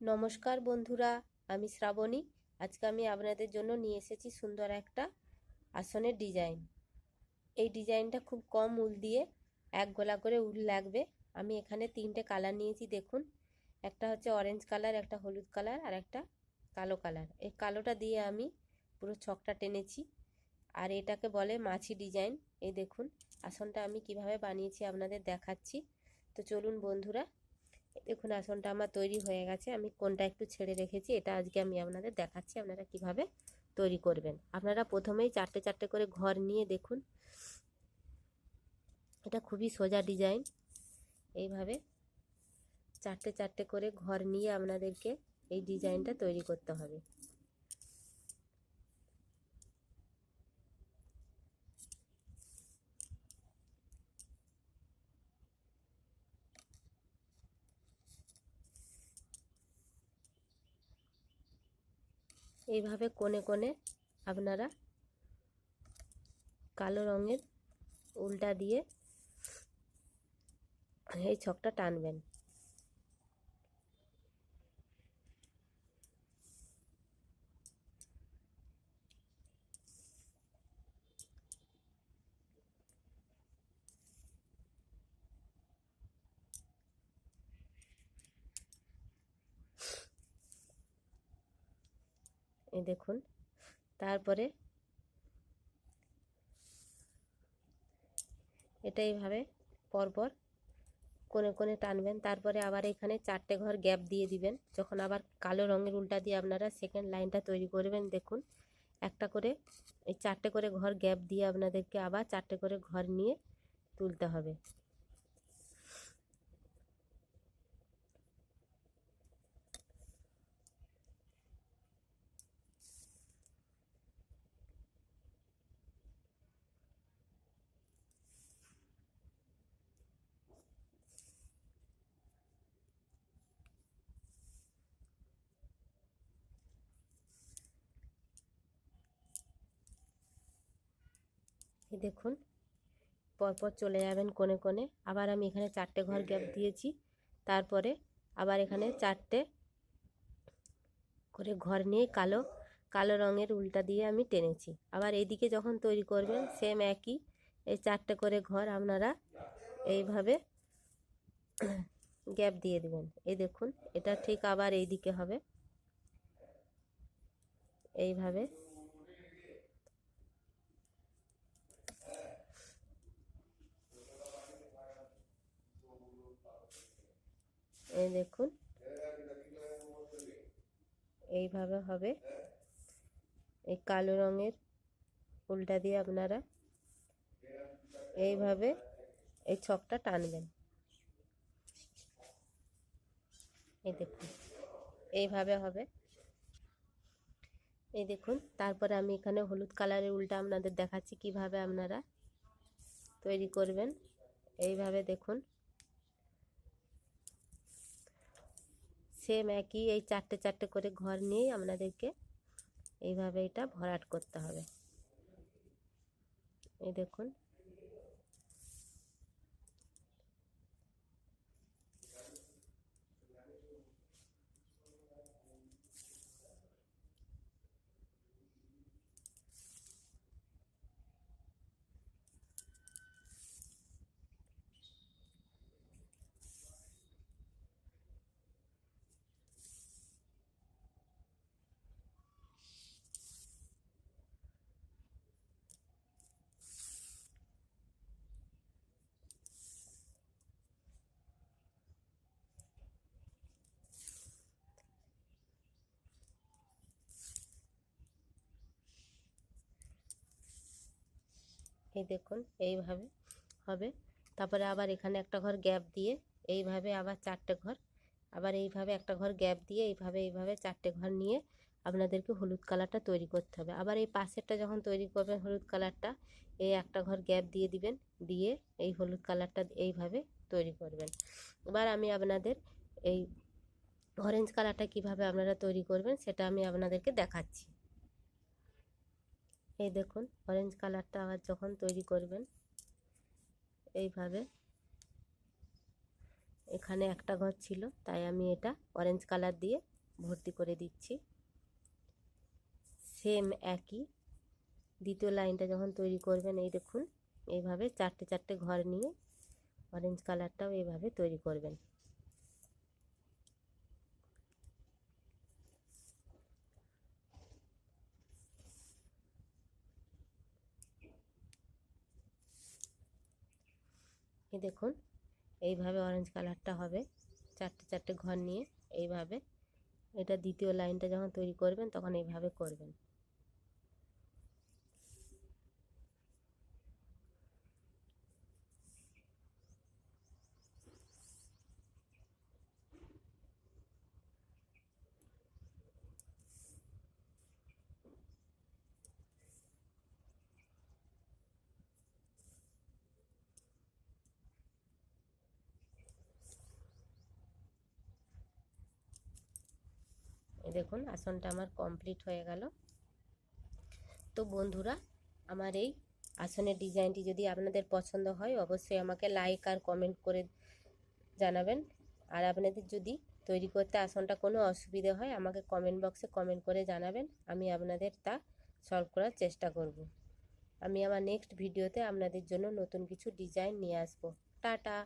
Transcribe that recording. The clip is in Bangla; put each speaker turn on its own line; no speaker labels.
নমস্কার বন্ধুরা, আমি শ্রাবণী। আজকে আমি আপনাদের জন্য নিয়ে এসেছি সুন্দর একটা আসনের ডিজাইন। এই ডিজাইনটা খুব কম উল দিয়ে এক গোলা করে উল লাগবে। আমি এখানে তিনটে কালার নিয়েছি, দেখুন। একটা হচ্ছে অরেঞ্জ কালার একটা হলুদ কালার আর একটা কালো কালার এই কালোটা দিয়ে আমি পুরো ছকটা টেনেছি। আর এটাকে বলে মাছি ডিজাইন। এই দেখুন, আসনটা আমি কীভাবে বানিয়েছি আপনাদের দেখাচ্ছি। তো চলুন বন্ধুরা দেখুন, আসনটা আমার তৈরি হয়ে গেছে। আমি কোনটা একটু ছেড়ে রেখেছি, এটা আজকে আমি আপনাদের দেখাচ্ছি, আপনারা কীভাবে তৈরি করবেন। আপনারা প্রথমেই চারটে চারটে করে ঘর নিয়ে দেখুন। এটা খুবই সোজা ডিজাইন। এইভাবে চারটে চারটে করে ঘর নিয়ে আপনাদেরকে এই ডিজাইনটা তৈরি করতে হবে। এইভাবে কোণে কোণে আপনারা কালো রঙের উল্টা দিয়ে এই ছকটা টানবেন। এই দেখুন। তারপরে এটা এইভাবে পরপর কোণে কোণে টানবেন। তারপরে আবার এখানে চারটে ঘর গ্যাপ দিয়ে দিবেন। যখন আবার কালো রঙের উল্টা দিয়ে আপনারা সেকেন্ড লাইনটা তৈরি করবেন, দেখুন। একটা করে, এই চারটে করে ঘর গ্যাপ দিয়ে আপনাদেরকে আবার চারটে করে ঘর নিয়ে তুলতে হবে। দেখুন, পরপর চলে যাবেন কোণে কোণে। আবার আমি এখানে চারটে ঘর গ্যাপ দিয়েছি। তারপরে আবার এখানে চারটে করে ঘর নিয়ে কালো কালো রঙের উল্টা দিয়ে আমি টেনেছি। আবার এইদিকে যখন তৈরি করবেন সেম একই, এই চারটে করে ঘর আপনারা এইভাবে গ্যাপ দিয়ে দেবেন। এই দেখুন, এটা ঠিক আবার এই দিকে হবে। এইভাবে এই দেখুন। এইভাবে হবে। এই কালো রঙের উল্টা দিয়ে আপনারা এইভাবে এই ছকটা টানবেন। এই দেখুন, এইভাবে হবে। এই দেখুন, তারপরে আমি এখানে হলুদ কালারের উল্টা আপনাদের দেখাচ্ছি কীভাবে আপনারা তৈরি করবেন। এইভাবে দেখুন। সেম একই এই চারটে চারটে করে ঘর নিয়েই আপনাদেরকে এইভাবে এটা ভরাট করতে হবে। এই দেখুন। এই দেখুন, এইভাবে হবে। তারপরে আবার এখানে একটা ঘর গ্যাপ দিয়ে এইভাবে আবার চারটে ঘর, আবার এইভাবে একটা ঘর গ্যাপ দিয়ে এইভাবে এইভাবে চারটে ঘর নিয়ে আপনাদেরকে হলুদ কালারটা তৈরি করতে হবে। আবার এই পাশেরটা যখন তৈরি করবেন হলুদ কালারটা, এই একটা ঘর গ্যাপ দিয়ে দিবেন, দিয়ে এই হলুদ কালারটা এইভাবে তৈরি করবেন। এবার আমি আপনাদের এই অরেঞ্জ কালারটা কীভাবে আপনারা তৈরি করবেন সেটা আমি আপনাদেরকে দেখাচ্ছি। এই দেখুন অরেঞ্জ কালারটা আবার যখন তৈরি করবেন, এইভাবে। এখানে একটা ঘর ছিল, তাই আমি এটা অরেঞ্জ কালার দিয়ে ভর্তি করে দিচ্ছি। সেম একই। দ্বিতীয় লাইনটা যখন তৈরি করবেন, এই দেখুন, এইভাবে চারটে চারটে ঘর নিয়ে অরেঞ্জ কালারটাও এইভাবে তৈরি করবেন। এই দেখুন, এইভাবে অরেঞ্জ কালারটা হবে। চারটে চারটে ঘর নিয়ে এইভাবে। এটা দ্বিতীয় লাইনটা যখন তৈরি করবেন, তখন এইভাবে করবেন। দেখুন, আসনটা আমার কমপ্লিট হয়ে গেল। তো বন্ধুরা, আমার এই আসনের ডিজাইনটি যদি আপনাদের পছন্দ হয়, অবশ্যই আমাকে লাইক আর কমেন্ট করে জানাবেন। আর আপনাদের যদি তৈরি করতে আসনটা কোনো অসুবিধে হয়, আমাকে কমেন্ট বক্সে কমেন্ট করে জানাবেন। আমি আপনাদের তা সলভ করার চেষ্টা করব। আমি আমার নেক্সট ভিডিওতে আপনাদের জন্য নতুন কিছু ডিজাইন নিয়ে আসব। টাটা!